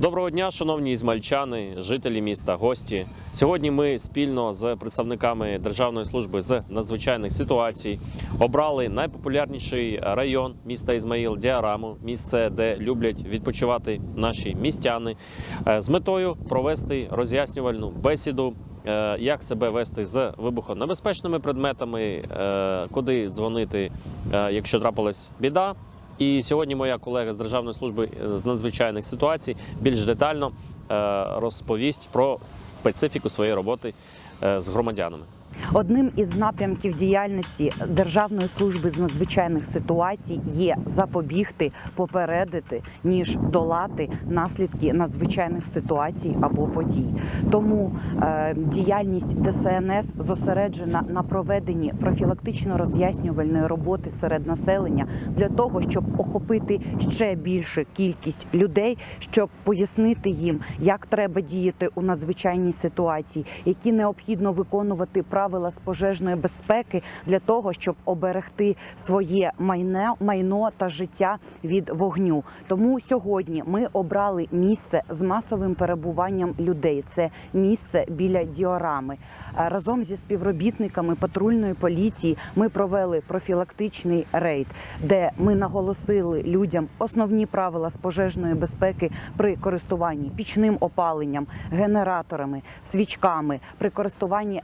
Доброго дня, шановні ізмальчани, жителі міста, гості. Сьогодні ми спільно з представниками Державної служби з надзвичайних ситуацій обрали найпопулярніший район міста Ізмаїл Діараму, місце, де люблять відпочивати наші містяни, е, з метою провести роз'яснювальну бесіду. е, Як себе вести з вибухонебезпечними предметами, е, куди дзвонити, якщо трапилась біда, і сьогодні моя колега з Державної служби е, з надзвичайних ситуацій більш детально е, розповість про специфіку своєї роботи е, з громадянами. Одним із напрямків діяльності Державної служби з надзвичайних ситуацій є запобігти, попередити ніж долати наслідки надзвичайних ситуацій або подій. Тому е, діяльність ДСНС зосереджена на проведенні профілактично-роз'яснювальної роботи серед населення для того, щоб охопити ще більшу кількість людей, щоб пояснити їм, як треба діяти у надзвичайній ситуації, які необхідно виконувати правила з пожежної безпеки для того, щоб оберегти своє майно, майно та життя від вогню. Тому сьогодні ми обрали місце з масовим перебуванням людей. Це місце біля діорами. Разом зі співробітниками патрульної поліції ми провели профілактичний рейд, де ми наголосили людям основні правила з пожежної безпеки при користуванні пічним опаленням, генераторами, свічками, при користуванні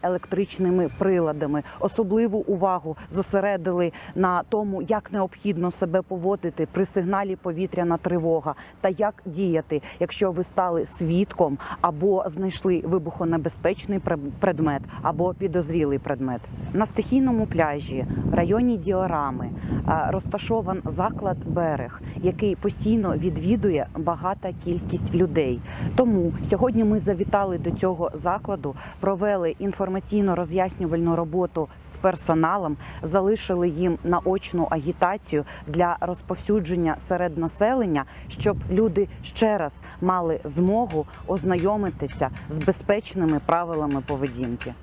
електричними приладами. Особливу увагу зосередили на тому, як необхідно себе поводити при сигналі повітряна тривога та як діяти, якщо ви стали свідком або знайшли вибухонебезпечний предмет або підозрілий предмет. На стихійному пляжі в районі Діорами е, розташован заклад берег, який постійно відвідує багата кількість людей. Тому сьогодні ми завітали до цього закладу, провели інформаційно роз'яснювальну роботу з персоналом, залишили їм наочну агітацію для розповсюдження серед населення, щоб люди ще раз мали змогу ознайомитися з безпечними правилами поведінки.